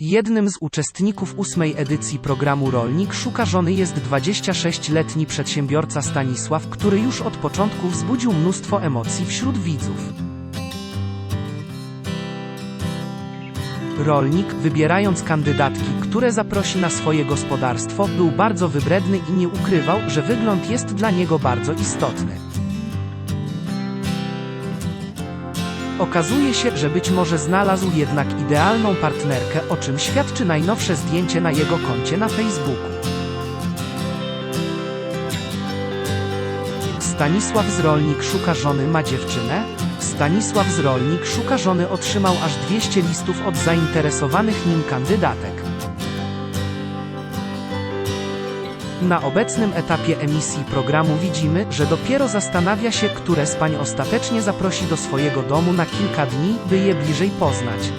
Jednym z uczestników ósmej edycji programu Rolnik Szuka Żony jest 26-letni przedsiębiorca Stanisław, który już od początku wzbudził mnóstwo emocji wśród widzów. Rolnik, wybierając kandydatki, które zaprosi na swoje gospodarstwo, był bardzo wybredny i nie ukrywał, że wygląd jest dla niego bardzo istotny. Okazuje się, że być może znalazł jednak idealną partnerkę, o czym świadczy najnowsze zdjęcie na jego koncie na Facebooku. Stanisław Zrolnik szuka żony ma dziewczynę? Stanisław Zrolnik szuka żony otrzymał aż 200 listów od zainteresowanych nim kandydatek. Na obecnym etapie emisji programu widzimy, że dopiero zastanawia się, które z pań ostatecznie zaprosi do swojego domu na kilka dni, by je bliżej poznać.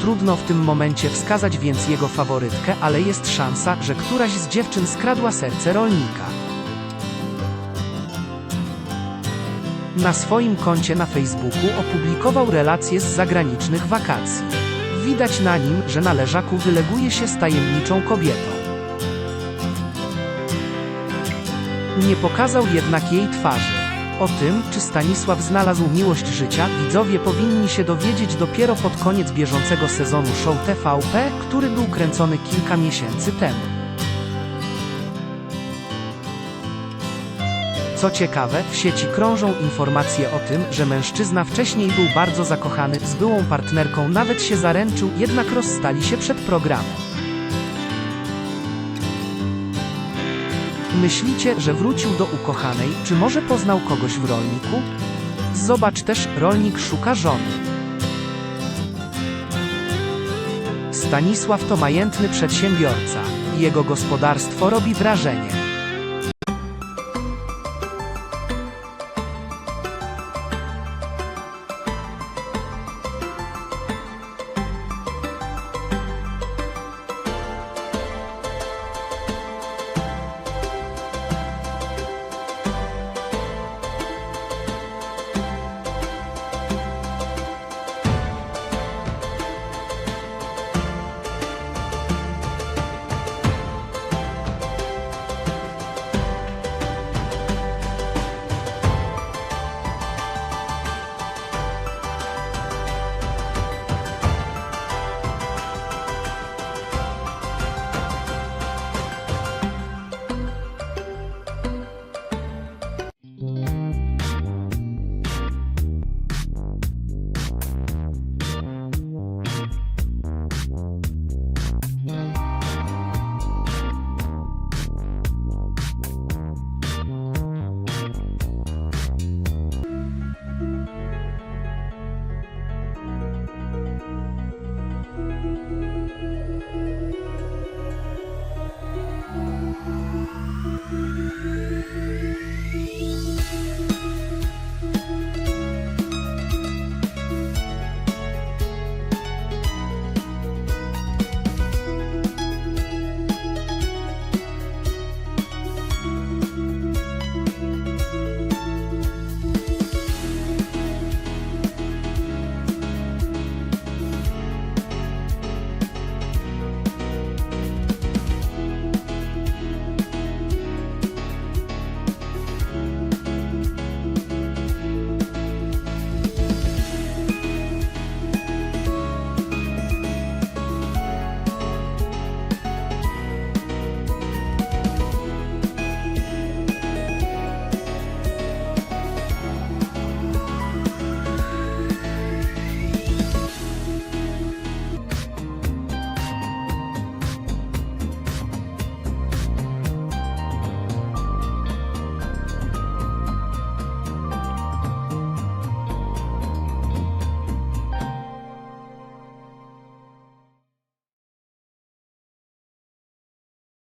Trudno w tym momencie wskazać więc jego faworytkę, ale jest szansa, że któraś z dziewczyn skradła serce rolnika. Na swoim koncie na Facebooku opublikował relacje z zagranicznych wakacji. Widać na nim, że na leżaku wyleguje się z tajemniczą kobietą. Nie pokazał jednak jej twarzy. O tym, czy Stanisław znalazł miłość życia, widzowie powinni się dowiedzieć dopiero pod koniec bieżącego sezonu show TVP, który był kręcony kilka miesięcy temu. Co ciekawe, w sieci krążą informacje o tym, że mężczyzna wcześniej był bardzo zakochany, z byłą partnerką nawet się zaręczył, jednak rozstali się przed programem. Myślicie, że wrócił do ukochanej, czy może poznał kogoś w rolniku? Zobacz też, rolnik szuka żony. Stanisław to majętny przedsiębiorca. Jego gospodarstwo robi wrażenie.